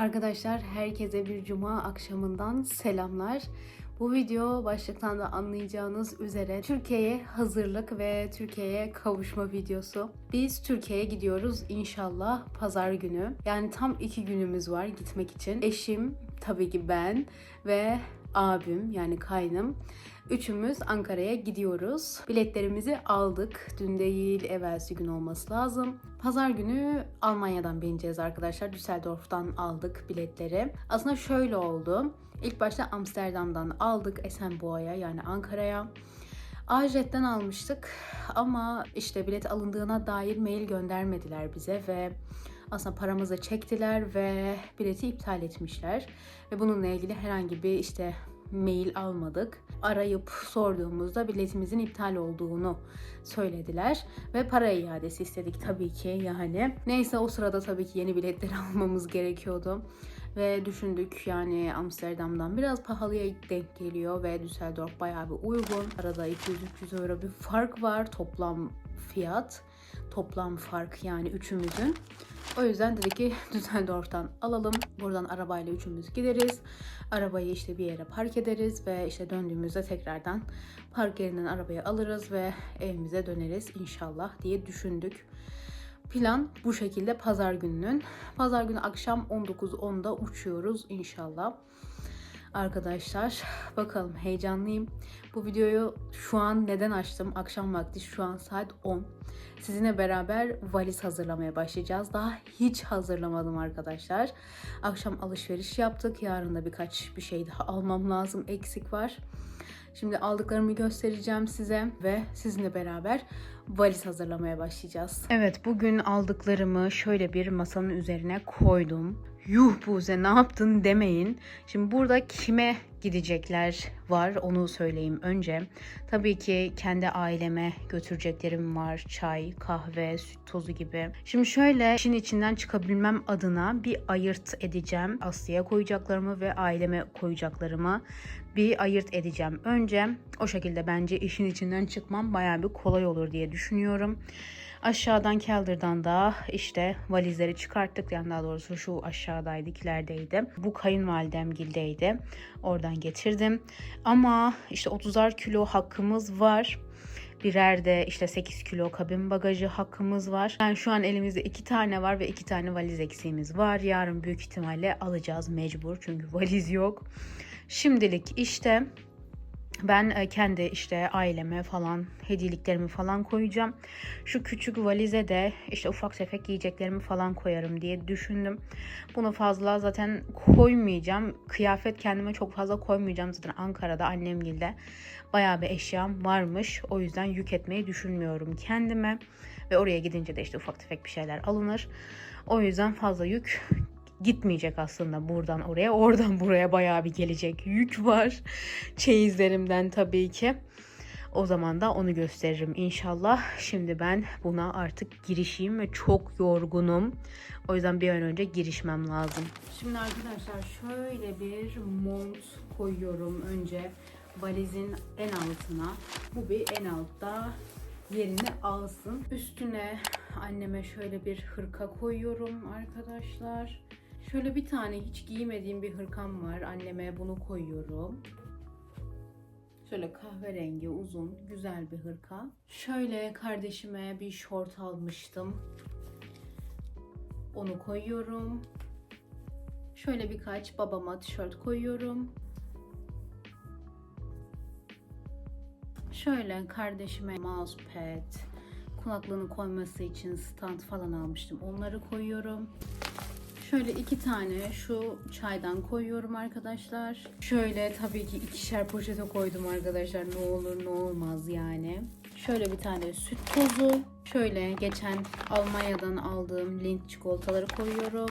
Arkadaşlar herkese bir cuma akşamından selamlar. Bu video başlıktan da anlayacağınız üzere Türkiye'ye hazırlık ve Türkiye'ye kavuşma videosu. Biz Türkiye'ye gidiyoruz inşallah pazar günü. Yani tam iki günümüz var gitmek için. Eşim, tabii ki ben ve abim yani kaynım. Üçümüz Ankara'ya gidiyoruz. Biletlerimizi aldık. Dün değil, evvelsi gün olması lazım. Pazar günü Almanya'dan bineceğiz arkadaşlar. Düsseldorf'tan aldık biletleri. Aslında şöyle oldu. İlk başta Amsterdam'dan aldık Esenboğa'ya yani Ankara'ya. Ajet'ten almıştık ama işte bilet alındığına dair mail göndermediler bize ve aslında paramızı çektiler ve bileti iptal etmişler. Ve bununla ilgili herhangi bir işte mail almadık. Arayıp sorduğumuzda biletimizin iptal olduğunu söylediler ve para iadesi istedik tabii ki yani. Neyse o sırada tabii ki yeni biletleri almamız gerekiyordu. Ve düşündük yani Amsterdam'dan biraz pahalıya denk geliyor ve Düsseldorf bayağı bir uygun. Arada 200-300 euro bir fark var toplam fiyat. Toplam fark yani üçümüzün. O yüzden dedik ki Düsseldorf'tan alalım. Buradan arabayla üçümüz gideriz. Arabayı işte bir yere park ederiz ve işte döndüğümüzde tekrardan park yerinden arabayı alırız ve evimize döneriz inşallah diye düşündük. Plan bu şekilde pazar gününün. Pazar günü akşam 19.10'da uçuyoruz inşallah. Arkadaşlar bakalım heyecanlıyım. Bu videoyu şu an neden açtım? Akşam vakti şu an saat 10. Sizinle beraber valiz hazırlamaya başlayacağız. Daha hiç hazırlamadım arkadaşlar. Akşam alışveriş yaptık. Yarın da birkaç bir şey daha almam lazım. Eksik var. Şimdi aldıklarımı göstereceğim size ve sizinle beraber valiz hazırlamaya başlayacağız. Evet bugün aldıklarımı şöyle bir masanın üzerine koydum. Yuh Buze ne yaptın demeyin. Şimdi burada kime gidecekler var onu söyleyeyim önce. Tabii ki kendi aileme götüreceklerim var. Çay, kahve, süt tozu gibi. Şimdi şöyle işin içinden çıkabilmem adına bir ayırt edeceğim. Aslı'ya koyacaklarımı ve aileme koyacaklarımı bir ayırt edeceğim. Önce o şekilde bence işin içinden çıkmam bayağı bir kolay olur diye düşünüyorum. Aşağıdan Kelder'dan da işte valizleri çıkarttık. Yani daha doğrusu şu aşağıdaydı, kilerdeydi. Bu kayınvalidemgildeydi. Oradan getirdim. Ama işte 30'ar kilo hakkımız var. Birer de işte 8 kilo kabin bagajı hakkımız var. Yani şu an elimizde iki tane var ve iki tane valiz eksiğimiz var. Yarın büyük ihtimalle alacağız mecbur çünkü valiz yok. Şimdilik işte ben e, kendi işte aileme falan hediyeliklerimi falan koyacağım. Şu küçük valize de işte ufak tefek yiyeceklerimi falan koyarım diye düşündüm. Bunu fazla zaten koymayacağım. Kıyafet kendime çok fazla koymayacağım. Zaten Ankara'da annemgilde bayağı bir eşyam varmış. O yüzden yük etmeyi düşünmüyorum kendime. Ve oraya gidince de işte ufak tefek bir şeyler alınır. O yüzden fazla yük gitmeyecek aslında buradan oraya. Oradan buraya bayağı bir gelecek yük var. Çeyizlerimden tabii ki. O zaman da onu gösteririm inşallah. Şimdi ben buna artık girişeyim ve çok yorgunum. O yüzden bir an önce girişmem lazım. Şimdi arkadaşlar şöyle bir mont koyuyorum önce valizin en altına. Bu bir en altta yerini alsın. Üstüne anneme şöyle bir hırka koyuyorum arkadaşlar. Şöyle bir tane hiç giymediğim bir hırkam var. Anneme bunu koyuyorum. Şöyle kahverengi uzun güzel bir hırka. Şöyle kardeşime bir şort almıştım. Onu koyuyorum. Şöyle birkaç babama tişört koyuyorum. Şöyle kardeşime mousepad, kulaklığını koyması için stand falan almıştım. Onları koyuyorum. Şöyle iki tane şu çaydan koyuyorum arkadaşlar. Şöyle tabii ki ikişer poşete koydum arkadaşlar. Ne olur ne olmaz yani. Şöyle bir tane süt tozu. Şöyle geçen Almanya'dan aldığım Lindt çikolataları koyuyorum.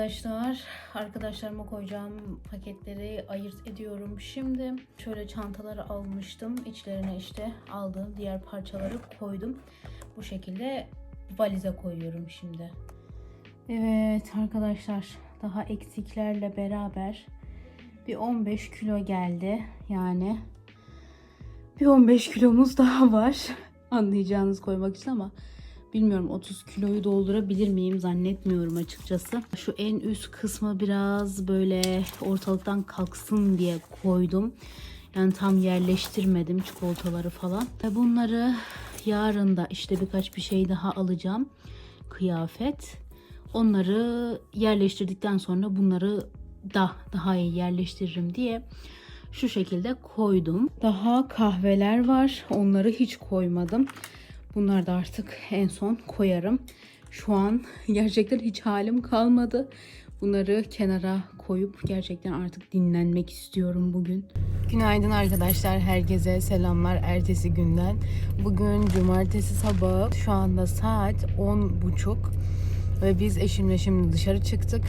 Arkadaşlar, arkadaşlarıma koyacağım paketleri ayırt ediyorum. Şimdi şöyle çantaları almıştım. İçlerine işte aldığım diğer parçaları koydum. Bu şekilde valize koyuyorum şimdi. Evet arkadaşlar, daha eksiklerle beraber Bir 15 kilo geldi. Yani bir 15 kilomuz daha var. Anlayacağınız koymak için ama bilmiyorum 30 kiloyu doldurabilir miyim zannetmiyorum açıkçası. Şu en üst kısmı biraz böyle ortalıktan kalksın diye koydum. Yani tam yerleştirmedim çikolataları falan. Ve bunları yarın da işte birkaç bir şey daha alacağım. Kıyafet. Onları yerleştirdikten sonra bunları da daha iyi yerleştiririm diye şu şekilde koydum. Daha kahveler var. Onları hiç koymadım. Bunlar da artık en son koyarım. Şu an gerçekten hiç halim kalmadı. Bunları kenara koyup gerçekten artık dinlenmek istiyorum bugün. Günaydın arkadaşlar. Herkese selamlar ertesi günden. Bugün cumartesi sabahı. Şu anda saat 10.30 ve biz eşimle şimdi dışarı çıktık.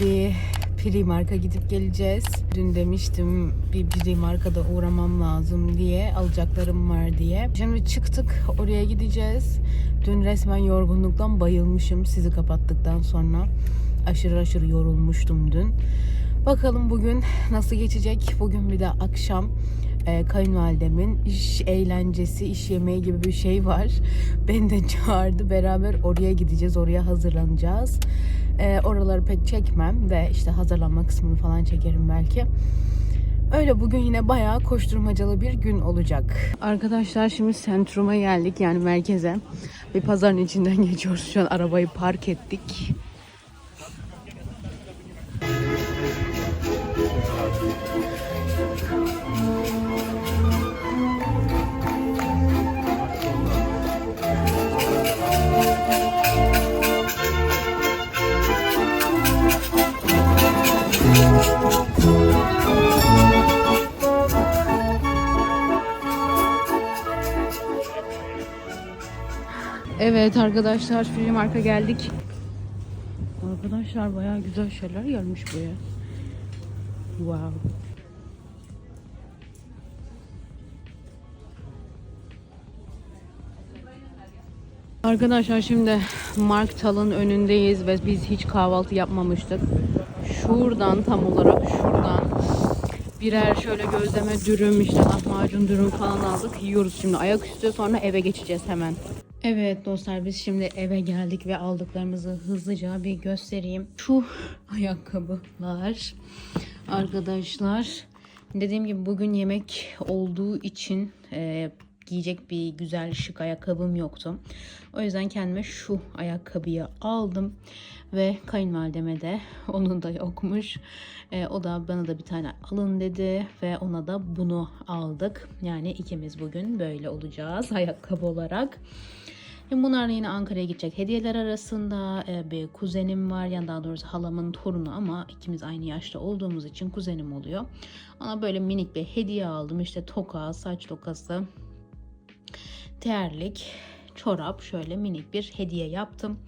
Bir Primark'a gidip geleceğiz. Dün demiştim bir Primark'a uğramam lazım diye, alacaklarım var diye. Şimdi çıktık, oraya gideceğiz. Dün resmen yorgunluktan bayılmışım sizi kapattıktan sonra. Aşırı aşırı yorulmuştum dün. Bakalım bugün nasıl geçecek? Bugün bir de akşam e, kayınvalidemin iş eğlencesi, iş yemeği gibi bir şey var. Beni de çağırdı. Beraber oraya gideceğiz. Oraya hazırlanacağız. E, oraları pek çekmem de işte hazırlanma kısmını falan çekerim belki. Öyle bugün yine bayağı koşturmacalı bir gün olacak. Arkadaşlar şimdi sentruma geldik yani merkeze. Bir pazarın içinden geçiyoruz. Şu an arabayı park ettik. Evet arkadaşlar Free Mark'a geldik. Arkadaşlar bayağı güzel şeyler gelmiş buraya. Wow. Arkadaşlar şimdi Marktal'ın önündeyiz ve biz hiç kahvaltı yapmamıştık. Şuradan tam olarak şuradan birer şöyle gözleme dürüm işte lahmacun dürüm falan aldık. Yiyoruz şimdi ayaküstü sonra eve geçeceğiz hemen. Evet dostlar biz şimdi eve geldik ve aldıklarımızı hızlıca bir göstereyim. Şu ayakkabılar arkadaşlar dediğim gibi bugün yemek olduğu için e, giyecek bir güzel şık ayakkabım yoktu. O yüzden kendime şu ayakkabıyı aldım ve kayınvalideme de onun da yokmuş. E, o da bana da bir tane alın dedi ve ona da bunu aldık. Yani ikimiz bugün böyle olacağız ayakkabı olarak. Şimdi bunlarla yine Ankara'ya gidecek hediyeler arasında e, bir kuzenim var. Yani daha doğrusu halamın torunu ama ikimiz aynı yaşta olduğumuz için kuzenim oluyor. Ona böyle minik bir hediye aldım. İşte toka, saç tokası, terlik, çorap şöyle minik bir hediye yaptım.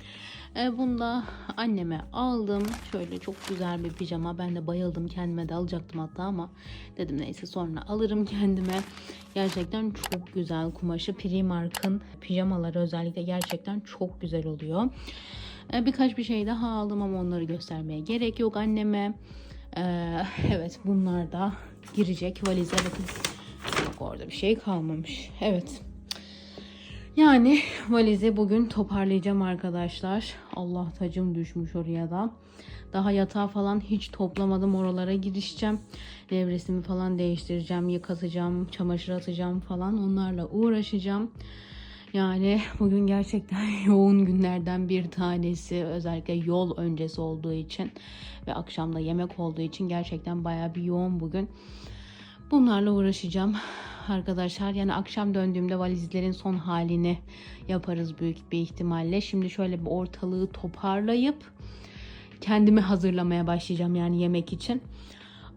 E, bunu da anneme aldım. Şöyle çok güzel bir pijama. Ben de bayıldım. Kendime de alacaktım hatta ama dedim neyse sonra alırım kendime. Gerçekten çok güzel kumaşı. Primark'ın pijamaları özellikle gerçekten çok güzel oluyor. E, birkaç bir şey daha aldım ama onları göstermeye gerek yok anneme. E, evet bunlar da girecek valize. Bakın orada bir şey kalmamış. Evet. Yani valizi bugün toparlayacağım arkadaşlar. Allah tacım düşmüş oraya da. Daha yatağı falan hiç toplamadım. Oralara girişeceğim. Devresimi falan değiştireceğim. Yıkatacağım. Çamaşır atacağım falan. Onlarla uğraşacağım. Yani bugün gerçekten yoğun günlerden bir tanesi. Özellikle yol öncesi olduğu için ve akşamda yemek olduğu için gerçekten baya bir yoğun bugün. Bunlarla uğraşacağım arkadaşlar. Yani akşam döndüğümde valizlerin son halini yaparız büyük bir ihtimalle. Şimdi şöyle bir ortalığı toparlayıp kendimi hazırlamaya başlayacağım yani yemek için.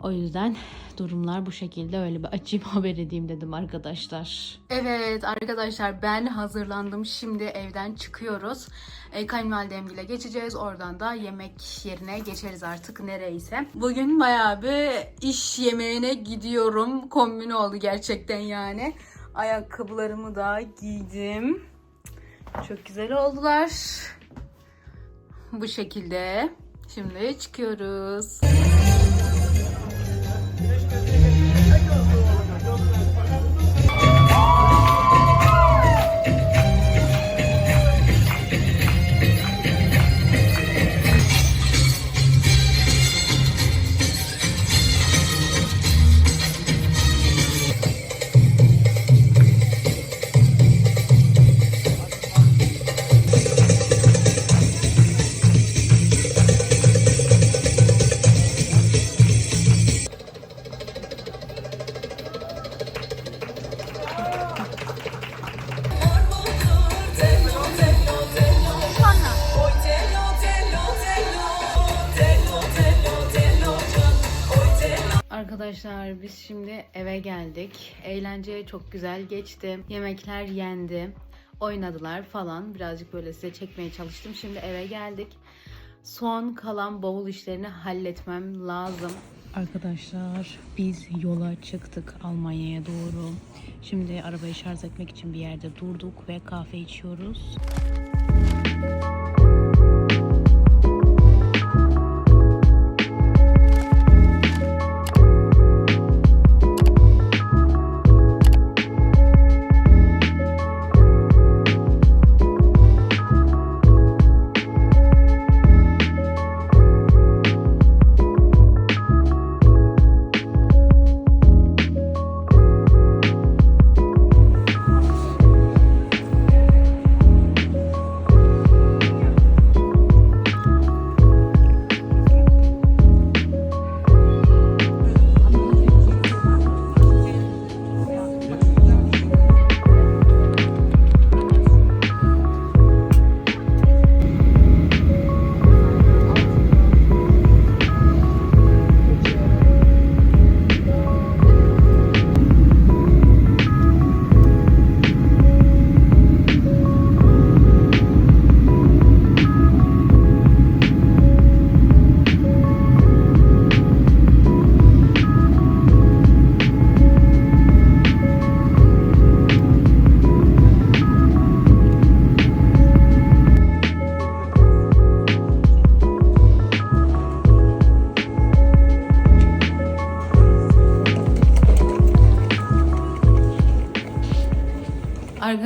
O yüzden durumlar bu şekilde öyle bir açayım haber edeyim dedim arkadaşlar. Evet arkadaşlar ben hazırlandım. Şimdi evden çıkıyoruz. E, kayınvalidemgile geçeceğiz. Oradan da yemek yerine geçeriz artık nereyse. Bugün bayağı bir iş yemeğine gidiyorum. Kombin oldu gerçekten yani. Ayakkabılarımı da giydim. Çok güzel oldular. Bu şekilde. Şimdi çıkıyoruz. Biz şimdi eve geldik. Eğlence çok güzel geçti. Yemekler yendi. Oynadılar falan. Birazcık böyle size çekmeye çalıştım. Şimdi eve geldik. Son kalan bavul işlerini halletmem lazım. Arkadaşlar biz yola çıktık Almanya'ya doğru. Şimdi arabayı şarj etmek için bir yerde durduk ve kahve içiyoruz.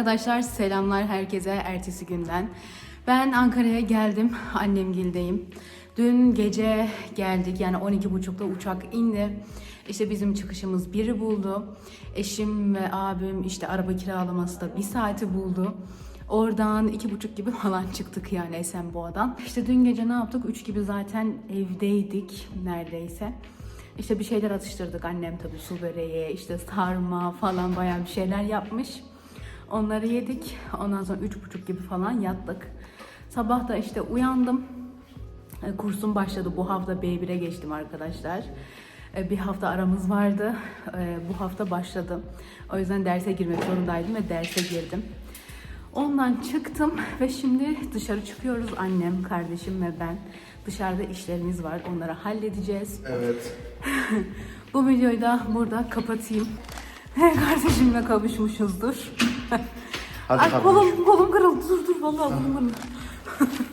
Arkadaşlar selamlar herkese ertesi günden. Ben Ankara'ya geldim. Annemgildeyim. Dün gece geldik yani 12.30'da uçak indi. İşte bizim çıkışımız biri buldu. Eşim ve abim işte araba kiralaması da bir saati buldu. Oradan iki buçuk gibi falan çıktık yani Esenboğa'dan. İşte dün gece ne yaptık? Üç gibi zaten evdeydik neredeyse. İşte bir şeyler atıştırdık. Annem tabii su böreği, işte sarma falan bayağı bir şeyler yapmış. Onları yedik. Ondan sonra üç buçuk gibi falan yattık. Sabah da işte uyandım. E, Kursum başladı. Bu hafta B1'e geçtim arkadaşlar. E, Bir hafta aramız vardı. E, Bu hafta başladım. O yüzden derse girmek zorundaydım ve derse girdim. Ondan çıktım ve şimdi dışarı çıkıyoruz. Annem, kardeşim ve ben. Dışarıda işlerimiz var. Onları halledeceğiz. Evet. Bu videoyu da burada kapatayım. Kardeşimle kavuşmuşuzdur. Hadi Ay kolum, kolum kırıldı. Dur dur vallahi kolum kırıldı.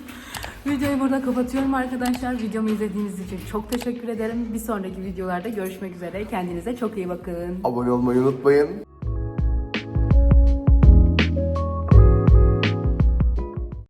Videoyu burada kapatıyorum arkadaşlar. Videomu izlediğiniz için çok teşekkür ederim. Bir sonraki videolarda görüşmek üzere. Kendinize çok iyi bakın. Abone olmayı unutmayın.